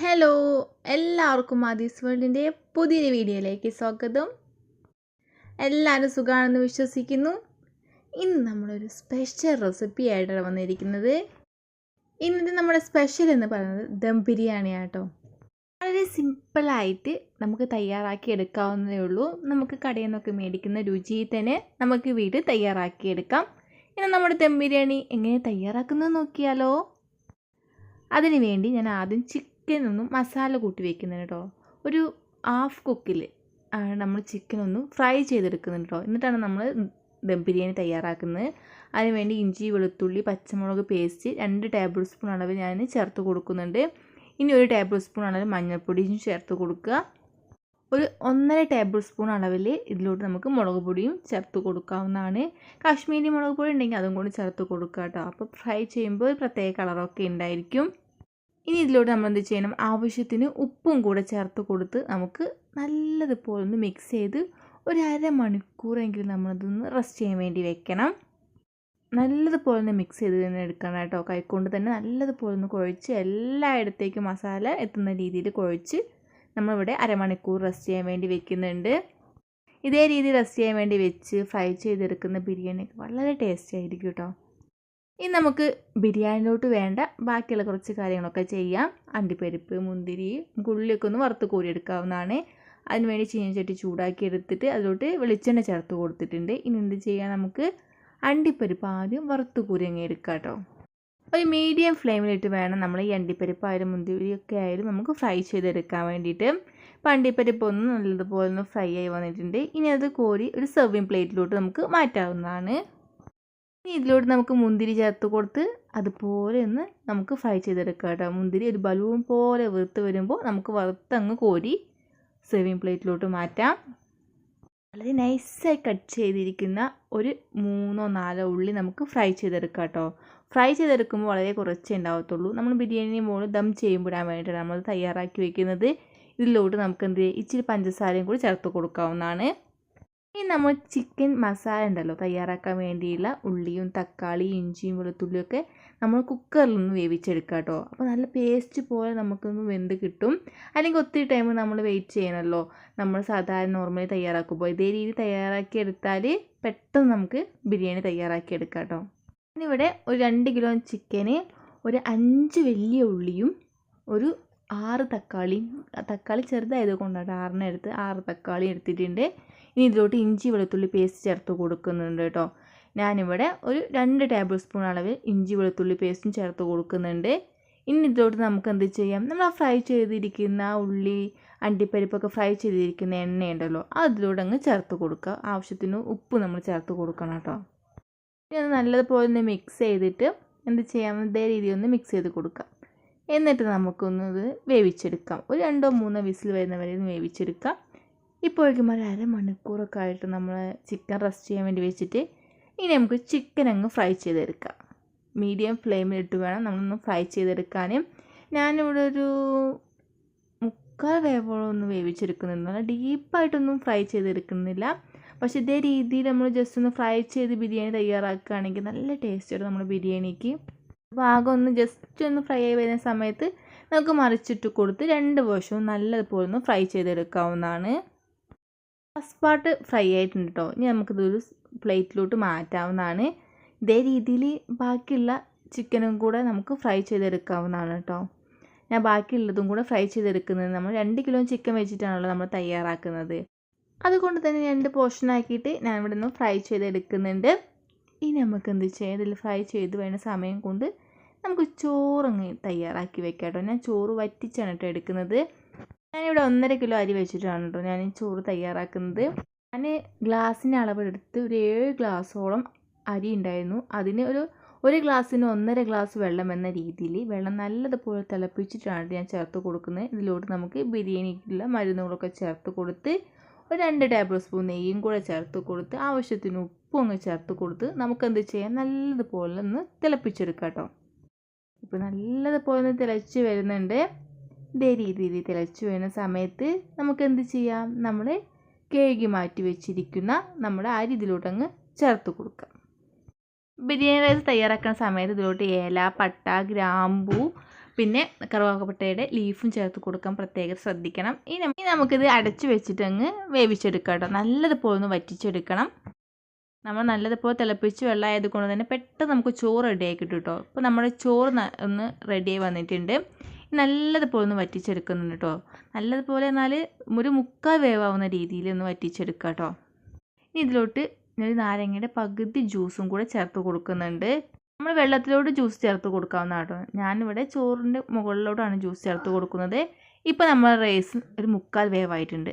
Hello എല്ലാവർക്കും ആദീസ് വേൾഡിന്റെ പുതിയൊരു വീഡിയോയിലേക്ക് സ്വാഗതം. എല്ലാവരും സുഖമാണെന്ന് വിശ്വസിക്കുന്നു. ഇന്ന് നമ്മളൊരു സ്പെഷ്യൽ റെസിപ്പി ആയിട്ടാണ് വന്നിരിക്കുന്നത്. ഇന്നത്തെ നമ്മുടെ സ്പെഷ്യൽ എന്ന് പറയുന്നത് ദം ബിരിയാണിയാണ് കേട്ടോ വളരെ സിമ്പിളായിട്ട് നമുക്ക് തയ്യാറാക്കി എടുക്കാവുന്നതേ ഉള്ളൂ. നമുക്ക് കടയിൽ നിന്നൊക്കെ മേടിക്കുന്ന രുചിയിൽ തന്നെ നമുക്ക് വീട്ടിൽ തയ്യാറാക്കി എടുക്കാം. ഇനി നമ്മുടെ ദം ബിരിയാണി എങ്ങനെ തയ്യാറാക്കുന്നത് നോക്കിയാലോ? അതിനുവേണ്ടി ഞാൻ ആദ്യം ചിക്കൻ ഒന്ന് മസാല കൂട്ടി വെക്കുന്നുണ്ട് കേട്ടോ ഒരു ഹാഫ് കുക്കിൽ നമ്മൾ ചിക്കൻ ഒന്ന് ഫ്രൈ ചെയ്തെടുക്കുന്നുണ്ട് കേട്ടോ എന്നിട്ടാണ് നമ്മൾ ദം ബിരിയാണി തയ്യാറാക്കുന്നത്. അതിനുവേണ്ടി ഇഞ്ചി വെളുത്തുള്ളി പച്ചമുളക് പേസ്റ്റ് രണ്ട് ടേബിൾ സ്പൂൺ അളവ് ഞാൻ ചേർത്ത് കൊടുക്കുന്നുണ്ട്. ഇനി ഒരു ടേബിൾ സ്പൂൺ അളവ് മഞ്ഞൾപ്പൊടിയും ചേർത്ത് കൊടുക്കുക. ഒരു ഒന്നര ടേബിൾ സ്പൂൺ അളവിൽ ഇതിലോട്ട് നമുക്ക് മുളക് പൊടിയും ചേർത്ത് കൊടുക്കാവുന്നതാണ്. കാശ്മീരി മുളക് പൊടി ഉണ്ടെങ്കിൽ അതും കൂടി ചേർത്ത് കൊടുക്കുക കേട്ടോ അപ്പോൾ ഫ്രൈ ചെയ്യുമ്പോൾ ഒരു പ്രത്യേക കളറൊക്കെ ഉണ്ടായിരിക്കും. ഇനി ഇതിലോട്ട് നമ്മൾ എന്ത് ചെയ്യണം? ആവശ്യത്തിന് ഉപ്പും കൂടെ ചേർത്ത് കൊടുത്ത് നമുക്ക് നല്ലതുപോലെ ഒന്ന് മിക്സ് ചെയ്ത് ഒരു അരമണിക്കൂറെങ്കിലും നമ്മളതൊന്ന് റെസ്റ്റ് ചെയ്യാൻ വേണ്ടി വെക്കണം. നല്ലതുപോലെ ഒന്ന് മിക്സ് ചെയ്ത് തന്നെ എടുക്കണം കേട്ടോ. കൈക്കൊണ്ട് തന്നെ നല്ലതുപോലെ ഒന്ന് കുഴച്ച് എല്ലായിടത്തേക്കും മസാല എത്തുന്ന രീതിയിൽ കുഴച്ച് നമ്മളിവിടെ അരമണിക്കൂർ റെസ്റ്റ് ചെയ്യാൻ വേണ്ടി വെക്കുന്നുണ്ട്. ഇതേ രീതിയിൽ റെസ്റ്റ് ചെയ്യാൻ വേണ്ടി വെച്ച് ഫ്രൈ ചെയ്തെടുക്കുന്ന ബിരിയാണിയൊക്കെ വളരെ ടേസ്റ്റി ആയിരിക്കും കേട്ടോ. ഇനി നമുക്ക് ബിരിയാണിയിലോട്ട് വേണ്ട ബാക്കിയുള്ള കുറച്ച് കാര്യങ്ങളൊക്കെ ചെയ്യാം. അണ്ടിപ്പരിപ്പ് മുന്തിരി ഉള്ളിയൊക്കെ ഒന്ന് വറുത്ത് കോരിയെടുക്കാവുന്നതാണ്. അതിനുവേണ്ടി ചീനച്ചട്ടി ചൂടാക്കി എടുത്തിട്ട് അതിലോട്ട് വെളിച്ചെണ്ണ ചേർത്ത് കൊടുത്തിട്ടുണ്ട്. ഇനി എന്ത് ചെയ്യാം നമുക്ക്? അണ്ടിപ്പരിപ്പ് ആദ്യം വറുത്ത് കോരി അങ്ങ് കേട്ടോ. ഒരു മീഡിയം ഫ്ലെയിമിലിട്ട് വേണം നമ്മൾ ഈ അണ്ടിപ്പരിപ്പ് ആയാലും മുന്തിരിയൊക്കെ ആയാലും നമുക്ക് ഫ്രൈ ചെയ്തെടുക്കാൻ വേണ്ടിയിട്ട്. ഇപ്പം അണ്ടിപ്പരിപ്പ് ഒന്ന് നല്ലതുപോലെ ഒന്ന് ഫ്രൈ ആയി വന്നിട്ടുണ്ട്. ഇനി അത് കോരി ഒരു സെർവിങ് പ്ലേറ്റിലോട്ട് നമുക്ക് മാറ്റാവുന്നതാണ്. ഇനി ഇതിലോട്ട് നമുക്ക് മുന്തിരി ചേർത്ത് കൊടുത്ത് അതുപോലെ ഒന്ന് നമുക്ക് ഫ്രൈ ചെയ്തെടുക്കാം കേട്ടോ. മുന്തിരി ഒരു ബലൂൺ പോലെ വെറുത്ത് വരുമ്പോൾ നമുക്ക് വറുത്തങ്ങ് കോരി സെർവിങ് പ്ലേറ്റിലോട്ട് മാറ്റാം. വളരെ നൈസായി കട്ട് ചെയ്തിരിക്കുന്ന ഒരു മൂന്നോ നാലോ ഉള്ളി നമുക്ക് ഫ്രൈ ചെയ്തെടുക്കാം കേട്ടോ. ഫ്രൈ ചെയ്തെടുക്കുമ്പോൾ വളരെ കുറച്ചേ ഉണ്ടാവത്തുള്ളൂ. നമ്മൾ ബിരിയാണി മുകളിൽ ദം ചെയ്യുമ്പോഴാൻ വേണ്ടിയിട്ടാണ് നമ്മൾ തയ്യാറാക്കി വെക്കുന്നത്. ഇതിലോട്ട് നമുക്ക് എന്ത് ഇച്ചിരി പഞ്ചസാരയും കൂടി ചേർത്ത് കൊടുക്കാവുന്നതാണ്. ഇനി നമ്മൾ ചിക്കൻ മസാല ഉണ്ടല്ലോ തയ്യാറാക്കാൻ വേണ്ടിയുള്ള ഉള്ളിയും തക്കാളി ഇഞ്ചിയും വെളുത്തുള്ളിയും ഒക്കെ നമ്മൾ കുക്കറിൽ നിന്ന് വേവിച്ചെടുക്കുക കേട്ടോ. അപ്പോൾ നല്ല പേസ്റ്റ് പോലെ നമുക്കൊന്ന് വെന്ത് കിട്ടും. അല്ലെങ്കിൽ ഒത്തിരി ടൈം നമ്മൾ വെയിറ്റ് ചെയ്യണമല്ലോ. നമ്മൾ സാധാരണ നോർമലി തയ്യാറാക്കുമ്പോൾ ഇതേ രീതി തയ്യാറാക്കി എടുത്താൽ പെട്ടെന്ന് നമുക്ക് ബിരിയാണി തയ്യാറാക്കി എടുക്കാം കേട്ടോ. ഇവിടെ ഒരു രണ്ട് കിലോ ചിക്കന് ഒരു അഞ്ച് വലിയ ഉള്ളിയും ഒരു ആറ് തക്കാളി. തക്കാളി ചെറുതായത് കൊണ്ടാണ് ആറിനെ എടുത്ത് ആറ് തക്കാളി എടുത്തിട്ടുണ്ട്. ഇനി ഇതിലോട്ട് ഇഞ്ചി വെളുത്തുള്ളി പേസ്റ്റ് ചേർത്ത് കൊടുക്കുന്നുണ്ട് കേട്ടോ. ഞാനിവിടെ ഒരു രണ്ട് ടേബിൾ സ്പൂൺ അളവ് ഇഞ്ചി വെളുത്തുള്ളി പേസ്റ്റും ചേർത്ത് കൊടുക്കുന്നുണ്ട്. ഇനി ഇതിലോട്ട് നമുക്ക് എന്ത് ചെയ്യാം? നമ്മൾ ആ ഫ്രൈ ചെയ്തിരിക്കുന്ന ഉള്ളി അണ്ടിപ്പരിപ്പൊക്കെ ഫ്രൈ ചെയ്തിരിക്കുന്ന എണ്ണയുണ്ടല്ലോ അതിലൂടെ അങ്ങ് ചേർത്ത് കൊടുക്കുക. ആവശ്യത്തിന് ഉപ്പ് നമ്മൾ ചേർത്ത് കൊടുക്കണം കേട്ടോ. ഇനി അത് നല്ലതുപോലെ ഒന്ന് മിക്സ് ചെയ്തിട്ട് എന്ത് ചെയ്യാം? ഇതേ രീതിയിൽ ഒന്ന് മിക്സ് ചെയ്ത് കൊടുക്കാം എന്നിട്ട് നമുക്കൊന്നത് വേവിച്ചെടുക്കാം. ഒരു രണ്ടോ മൂന്നോ വിസിൽ വരുന്ന വരെ ഒന്ന് വേവിച്ചെടുക്കാം. ഇപ്പോഴേക്കും ഒരു അരമണിക്കൂറൊക്കെ ആയിട്ട് നമ്മൾ ചിക്കൻ റെസ്റ്റ് ചെയ്യാൻ വേണ്ടി വെച്ചിട്ട് ഇനി നമുക്ക് ചിക്കൻ അങ്ങ് ഫ്രൈ ചെയ്തെടുക്കാം. മീഡിയം ഫ്ലെയിമിലിട്ട് വേണം നമ്മളൊന്ന് ഫ്രൈ ചെയ്തെടുക്കാനും. ഞാനിവിടെ ഒരു മുക്കാൽ വേവോളം ഒന്ന് വേവിച്ചെടുക്കുന്നില്ല ഡീപ്പായിട്ടൊന്നും ഫ്രൈ ചെയ്തെടുക്കുന്നില്ല. പക്ഷെ ഇതേ രീതിയിൽ നമ്മൾ ജസ്റ്റ് ഒന്ന് ഫ്രൈ ചെയ്ത് ബിരിയാണി തയ്യാറാക്കുകയാണെങ്കിൽ നല്ല ടേസ്റ്റാണ് നമ്മുടെ ബിരിയാണിക്ക്. ഭാഗം ഒന്ന് ജസ്റ്റ് ഒന്ന് ഫ്രൈ ആയി വരുന്ന സമയത്ത് നമുക്ക് മറിച്ചിട്ട് കൊടുത്ത് രണ്ട് വശവും നല്ലതുപോലെ ഒന്ന് ഫ്രൈ ചെയ്തെടുക്കാവുന്നതാണ്. ഫസ്റ്റ് പാർട്ട് ഫ്രൈ ആയിട്ടുണ്ട് കേട്ടോ ഇനി നമുക്കിതൊരു പ്ലേറ്റിലോട്ട് മാറ്റാവുന്നതാണ്. ഇതേ രീതിയിൽ ബാക്കിയുള്ള ചിക്കനും കൂടെ നമുക്ക് ഫ്രൈ ചെയ്തെടുക്കാവുന്നതാണ് കേട്ടോ ഞാൻ ബാക്കിയുള്ളതും കൂടെ ഫ്രൈ ചെയ്തെടുക്കുന്നത് നമ്മൾ രണ്ട് കിലോ ചിക്കൻ വെച്ചിട്ടാണല്ലോ നമ്മൾ തയ്യാറാക്കുന്നത്. അതുകൊണ്ട് തന്നെ രണ്ട് പോർഷൻ ആക്കിയിട്ട് ഞാൻ ഇവിടെ നിന്ന് ഫ്രൈ ചെയ്തെടുക്കുന്നുണ്ട്. ഇനി നമുക്ക് എന്ത് ചെയ്യാം? ഇതിൽ ഫ്രൈ ചെയ്ത് വേണ്ട സമയം കൊണ്ട് നമുക്ക് ചോറ് അങ്ങ് തയ്യാറാക്കി വെക്കാം കേട്ടോ. ഞാൻ ചോറ് വറ്റിച്ചാണ് കേട്ടോ എടുക്കുന്നത്. ഞാനിവിടെ ഒന്നര കിലോ അരി വെച്ചിട്ടാണ് കേട്ടോ ഞാൻ ചോറ് തയ്യാറാക്കുന്നത്. ഞാൻ ഗ്ലാസ്സിന്റെ അളവെടുത്ത് ഒരു ഏഴ് ഗ്ലാസ്സോളം അരി ഉണ്ടായിരുന്നു. അതിന് ഒരു ഒരു ഗ്ലാസ്സിന് ഒന്നര ഗ്ലാസ് വെള്ളം എന്ന രീതിയിൽ വെള്ളം നല്ലതുപോലെ തിളപ്പിച്ചിട്ടാണ് ഞാൻ ചേർത്ത് കൊടുക്കുന്നത്. ഇതിലോട്ട് നമുക്ക് ബിരിയാണിക്കുള്ള മരുന്നുകളൊക്കെ ചേർത്ത് കൊടുത്ത് ഒരു രണ്ട് ടേബിൾ സ്പൂൺ നെയ്യും കൂടെ ചേർത്ത് കൊടുത്ത് ആവശ്യത്തിന് ഉപ്പും അങ്ങ് ചേർത്ത് കൊടുത്ത് നമുക്കെന്ത് ചെയ്യാം? നല്ലതുപോലെ ഒന്ന് തിളപ്പിച്ചെടുക്കാം കേട്ടോ. ഇപ്പോൾ നല്ലതുപോലെ തിളച്ച് വരുന്നുണ്ട്. ഇതേ രീതിയിൽ തിളച്ച് വരുന്ന സമയത്ത് നമുക്ക് എന്ത് ചെയ്യാം? നമ്മൾ കഴുകി മാറ്റി വെച്ചിരിക്കുന്ന നമ്മുടെ അരി ഇതിലോട്ടങ്ങ് ചേർത്ത് കൊടുക്കാം. ബിരിയാണി റൈസ് തയ്യാറാക്കുന്ന സമയത്ത് ഇതിലോട്ട് ഏല പട്ട ഗ്രാമ്പൂ പിന്നെ കറുവാക്കപ്പട്ടയുടെ ലീഫും ചേർത്ത് കൊടുക്കാൻ പ്രത്യേകം ശ്രദ്ധിക്കണം. ഇനി നമുക്കിത് അടച്ചു വെച്ചിട്ട് അങ്ങ് വേവിച്ചെടുക്കാം കേട്ടോ. നല്ലതുപോലെ ഒന്ന് വറ്റിച്ചെടുക്കണം. നമ്മൾ നല്ലതുപോലെ തിളപ്പിച്ച് വെള്ളമായത് കൊണ്ട് തന്നെ പെട്ടെന്ന് നമുക്ക് ചോറ് റെഡിയായി കിട്ടും കേട്ടോ ഇപ്പോൾ നമ്മുടെ ചോറ് ഒന്ന് റെഡിയായി വന്നിട്ടുണ്ട്. നല്ലതുപോലെ ഒന്ന് വറ്റിച്ചെടുക്കുന്നുണ്ട് കേട്ടോ നല്ലതുപോലെ എന്നാൽ ഒരു മുക്കാൽ വേവാവുന്ന രീതിയിൽ ഒന്ന് വറ്റിച്ചെടുക്കുക കേട്ടോ ഇനി ഇതിലോട്ട് ഒരു നാരങ്ങയുടെ പകുതി ജ്യൂസും കൂടെ ചേർത്ത് കൊടുക്കുന്നുണ്ട്. നമ്മൾ വെള്ളത്തിലോട്ട് ജ്യൂസ് ചേർത്ത് കൊടുക്കാവുന്നതാണ് കേട്ടോ ഞാനിവിടെ ചോറിന്റെ മുകളിലോട്ടാണ് ജ്യൂസ് ചേർത്ത് കൊടുക്കുന്നത്. ഇപ്പോൾ നമ്മൾ റൈസ് ഒരു മുക്കാൽ വേവായിട്ടുണ്ട്.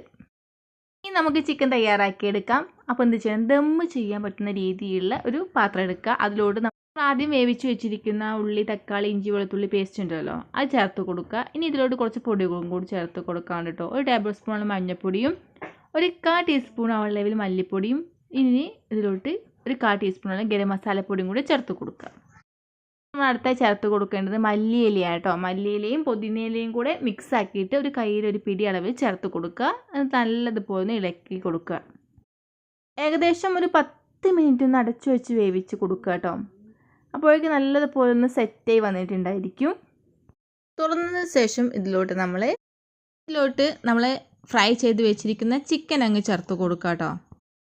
ഇനി നമുക്ക് ചിക്കൻ തയ്യാറാക്കിയെടുക്കാം അപ്പോൾ എന്ത് ചെയ്യണം ദമ്മ് ചെയ്യാൻ പറ്റുന്ന രീതിയിലുള്ള ഒരു പാത്രം എടുക്കുക. അതിലോട്ട് നമ്മൾ ആദ്യം വേവിച്ച് വെച്ചിരിക്കുന്ന ഉള്ളി തക്കാളി ഇഞ്ചി വെളുത്തുള്ളി പേസ്റ്റ് ഉണ്ടല്ലോ അത് ചേർത്ത് കൊടുക്കുക. ഇനി ഇതിലോട്ട് കുറച്ച് പൊടികളും കൂടി ചേർത്ത് കൊടുക്കാൻ കേട്ടോ. ഒരു ടേബിൾ സ്പൂൺ മഞ്ഞൾപ്പൊടിയും ഒരു കാ ടീസ്പൂൺ അളവിൽ മല്ലിപ്പൊടിയും ഇനി ഇതിലോട്ട് ഒരു കാ ടീസ്പൂണോളം ഗരം മസാലപ്പൊടിയും കൂടി ചേർത്ത് കൊടുക്കുക. അടുത്തായി ചേർത്ത് കൊടുക്കേണ്ടത് മല്ലിയിലയാണ് കേട്ടോ. മല്ലിയിലയും പുതിനയിലയും കൂടെ മിക്സ് ആക്കിയിട്ട് ഒരു കയ്യിൽ ഒരു പിടി അളവിൽ ചേർത്ത് കൊടുക്കുക. നല്ലതുപോലെ ഒന്ന് ഇളക്കി കൊടുക്കുക. ഏകദേശം ഒരു പത്ത് മിനിറ്റ് ഒന്ന് അടച്ചു വെച്ച് വേവിച്ച് കൊടുക്കുക കേട്ടോ. അപ്പോഴേക്ക് നല്ലതുപോലെ ഒന്ന് സെറ്റായി വന്നിട്ടുണ്ടായിരിക്കും. തുറന്നതിന് ശേഷം ഇതിലോട്ട് നമ്മൾ ഇതിലോട്ട് നമ്മൾ ഫ്രൈ ചെയ്ത് വെച്ചിരിക്കുന്ന ചിക്കൻ അങ്ങ് ചേർത്ത് കൊടുക്കുക കേട്ടോ.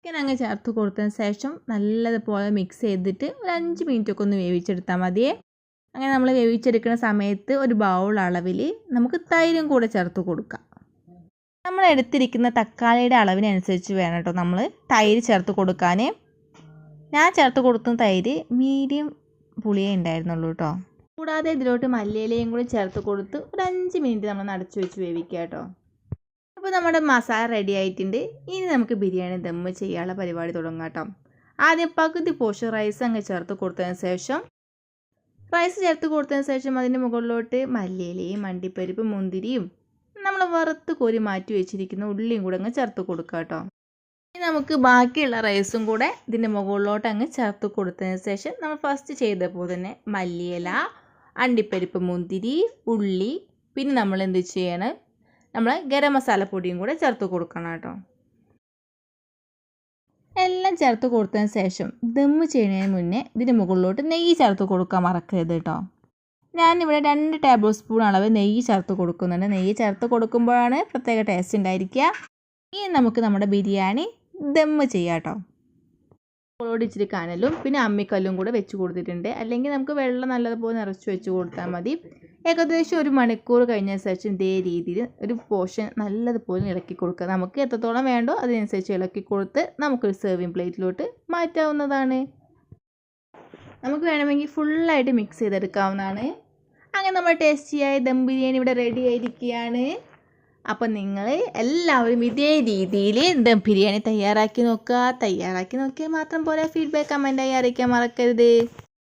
ചിക്കൻ അങ്ങ് ചേർത്ത് കൊടുത്തതിന് ശേഷം നല്ലതുപോലെ മിക്സ് ചെയ്തിട്ട് ഒരു അഞ്ച് മിനിറ്റ് ഒക്കെ ഒന്ന് വേവിച്ചെടുത്താൽ മതിയേ. അങ്ങനെ നമ്മൾ വേവിച്ചെടുക്കുന്ന സമയത്ത് ഒരു ബൗൾ അളവിൽ നമുക്ക് തൈരും കൂടെ ചേർത്ത് കൊടുക്കാം. നമ്മൾ എടുത്തിരിക്കുന്ന തക്കാളിയുടെ അളവിനനുസരിച്ച് വേണം കേട്ടോ നമ്മൾ തൈര് ചേർത്ത് കൊടുക്കാൻ ഞാൻ ചേർത്ത് കൊടുക്കുന്ന തൈര് മീഡിയം പുളിയേ ഉണ്ടായിരുന്നുള്ളൂ കേട്ടോ കൂടാതെ ഇതിലോട്ട് മല്ലിയിലയും കൂടി ചേർത്ത് കൊടുത്ത് ഒരു അഞ്ച് മിനിറ്റ് നമ്മൾ നടച്ചു വെച്ച് വേവിക്കാം കേട്ടോ അപ്പോൾ നമ്മുടെ മസാല റെഡി ആയിട്ടുണ്ട്. ഇനി നമുക്ക് ബിരിയാണി ദമ്മ് ചെയ്യാനുള്ള പരിപാടി തുടങ്ങാം കേട്ടോ. ആദ്യം പകുതി പോഷൻ റൈസ് അങ്ങ് ചേർത്ത് കൊടുത്തതിന് ശേഷം റൈസ് ചേർത്ത് കൊടുത്തതിന് ശേഷം അതിന്റെ മുകളിലോട്ട് മല്ലിയിലയും മണ്ടിപ്പരിപ്പ് മുന്തിരിയും നമ്മൾ വറുത്ത് കോരി മാറ്റി വെച്ചിരിക്കുന്ന ഉള്ളിയും കൂടെ അങ്ങ് ചേർത്ത് കൊടുക്കുക കേട്ടോ. ഇനി നമുക്ക് ബാക്കിയുള്ള റൈസും കൂടെ ഇതിന്റെ മുകളിലോട്ട് അങ്ങ് ചേർത്ത് കൊടുത്തതിന് ശേഷം നമ്മൾ ഫസ്റ്റ് ചെയ്ത പോലെ തന്നെ മല്ലിയില അണ്ടിപ്പരിപ്പ് മുന്തിരി ഉള്ളി പിന്നെ നമ്മൾ എന്ത് ചെയ്യണം? നമ്മൾ ഗരം മസാലപ്പൊടിയും കൂടെ ചേർത്ത് കൊടുക്കണം കേട്ടോ. എല്ലാം ചേർത്ത് കൊടുത്തതിന് ശേഷം ദമ്മ് ചെയ്യുന്നതിന് മുന്നേ ഇതിന് മുകളിലോട്ട് നെയ്യ് ചേർത്ത് കൊടുക്കാൻ മറക്കരുത് കേട്ടോ. ഞാനിവിടെ രണ്ട് ടേബിൾ സ്പൂൺ അളവ് നെയ്യ് ചേർത്ത് കൊടുക്കുന്നുണ്ട്. നെയ്യ് ചേർത്ത് കൊടുക്കുമ്പോഴാണ് പ്രത്യേക ടേസ്റ്റ് ഉണ്ടായിരിക്കുക. ഇനി നമുക്ക് നമ്മുടെ ബിരിയാണി ദമ്മ് ചെയ്യാം കേട്ടോ. ഇച്ചിരി കനലും പിന്നെ അമ്മിക്കല്ലും കൂടെ വെച്ച് കൊടുത്തിട്ടുണ്ട്. അല്ലെങ്കിൽ നമുക്ക് വെള്ളം നല്ലതുപോലെ നിറച്ച് വെച്ച് കൊടുത്താൽ മതി. ഏകദേശം ഒരു മണിക്കൂർ കഴിഞ്ഞ ശേഷം ഇതേ രീതിയിൽ ഒരു പോർഷൻ നല്ലതുപോലെ ഇളക്കി കൊടുക്കുക. നമുക്ക് എത്രത്തോളം വേണ്ടോ അതിനനുസരിച്ച് ഇളക്കി കൊടുത്ത് നമുക്കൊരു സെർവിങ് പ്ലേറ്റിലോട്ട് മാറ്റാവുന്നതാണ്. നമുക്ക് വേണമെങ്കിൽ ഫുള്ളായിട്ട് മിക്സ് ചെയ്തെടുക്കാവുന്നതാണ്. അങ്ങനെ നമ്മൾ ടേസ്റ്റിയായ ദം ബിരിയാണി ഇവിടെ റെഡി ആയിരിക്കുകയാണ്. അപ്പം നിങ്ങൾ എല്ലാവരും ഇതേ രീതിയിൽ ദം ബിരിയാണി തയ്യാറാക്കി നോക്കുക. തയ്യാറാക്കി നോക്കിയാൽ മാത്രം പോലെ ഫീഡ്ബാക്ക് കമന്റായി അറിയിക്കാൻ മറക്കരുത്.